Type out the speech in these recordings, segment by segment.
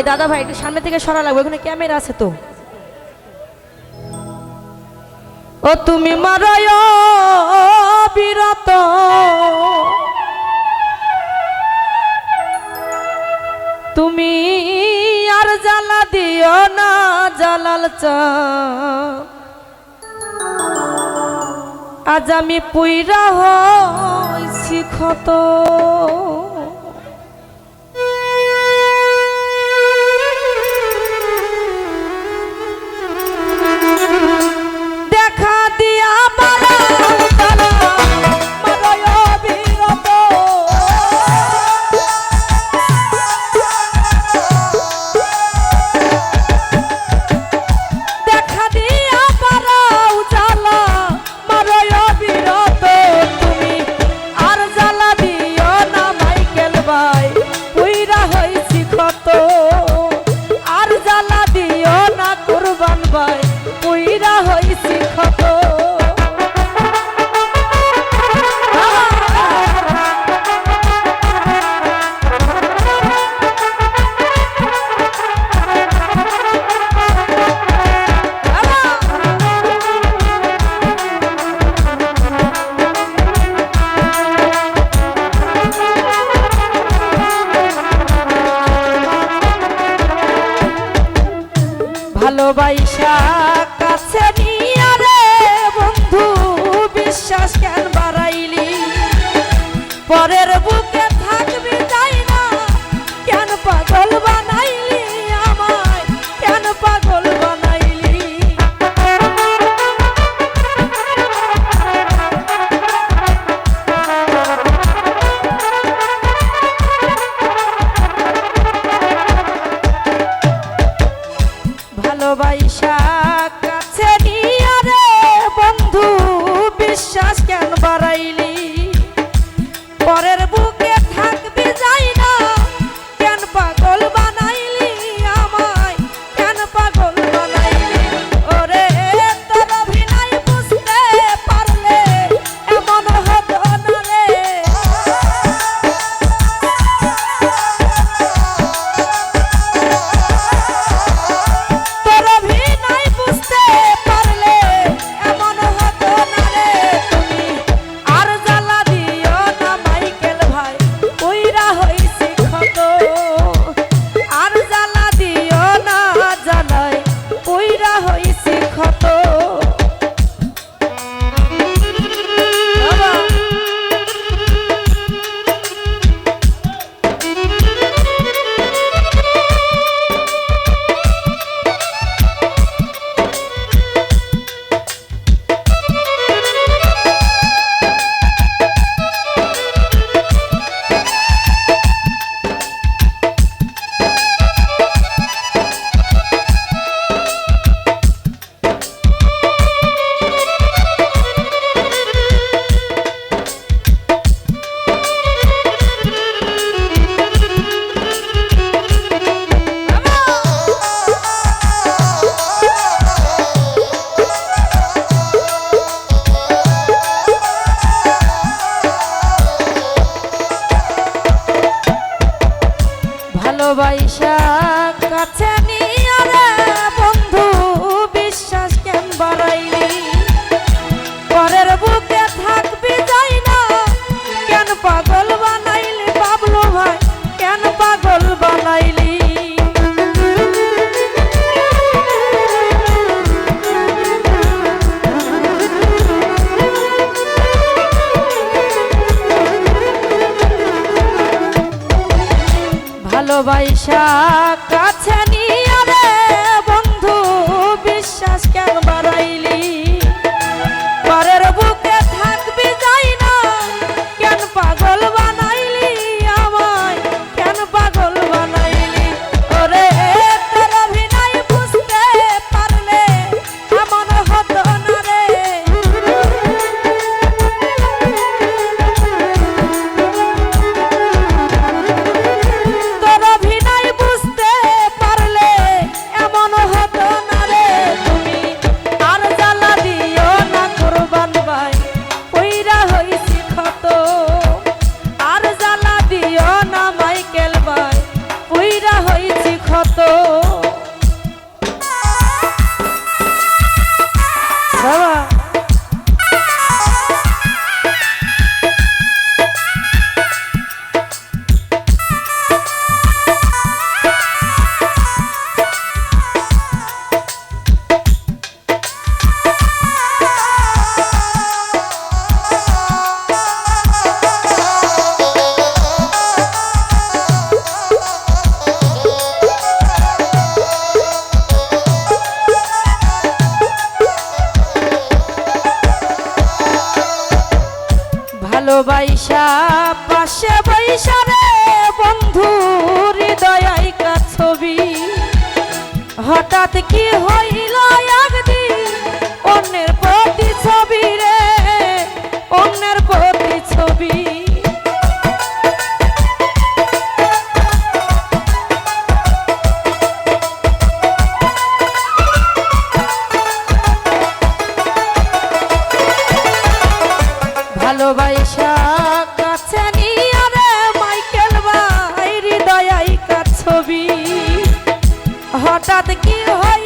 ভাই, দাদা ভাই, একটু সামনে থেকে সরা লাগবে, ওখানে ক্যামেরা আছে তো। ও, তুমি মারায় বিরত। তুমি আর জ্বালা দিও না, জালাল আজ আমি পুইরা হইছি ক্ষত। ভালোবাসা ভালোবাসা কাছে নিয়ে হঠাৎ কি হইল একদিন? অন্যের প্রতি ছবি রে অন্যের প্রতি ছবি ভালোবাসা সাথে কি হয়?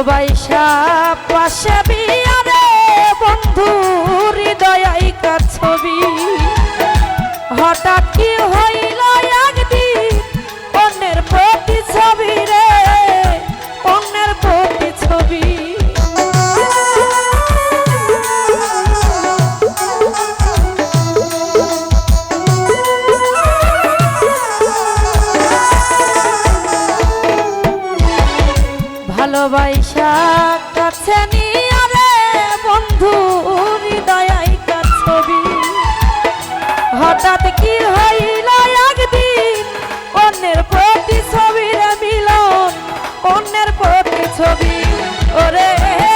ভালোবাসা পাশাবি ছবি ওরে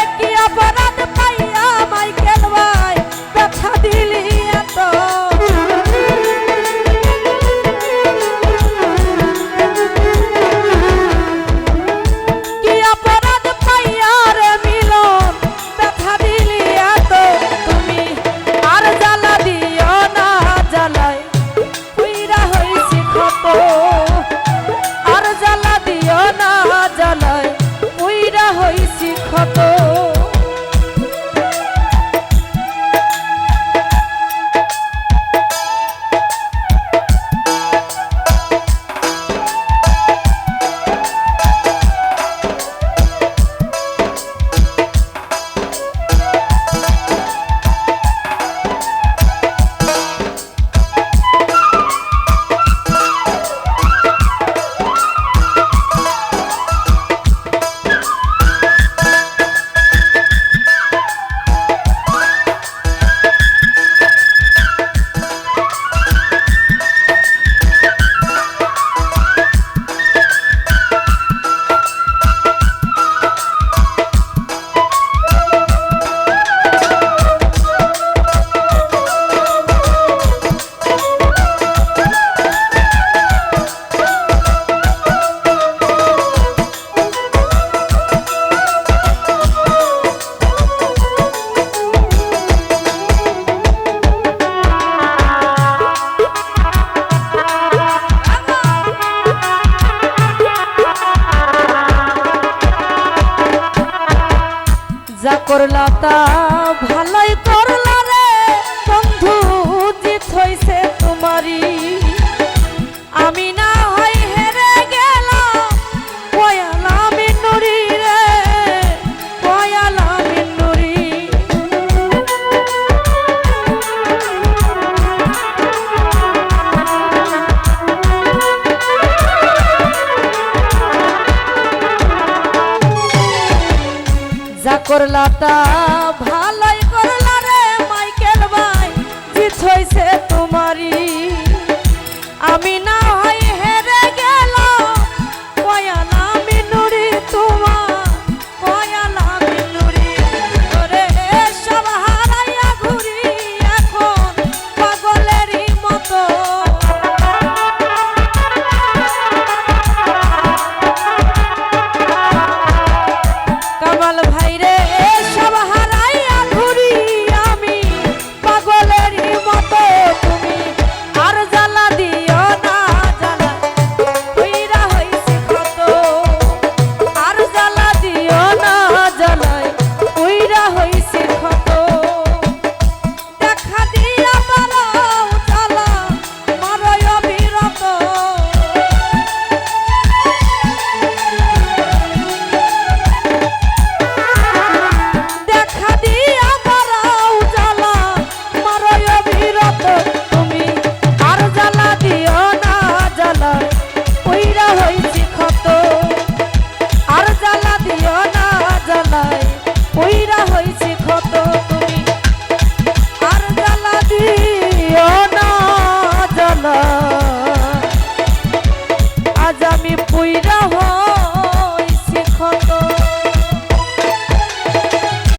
করলা তা ভালোই করলা রে মাইকেল ভাই জিত হইছে তোমারই। আমি না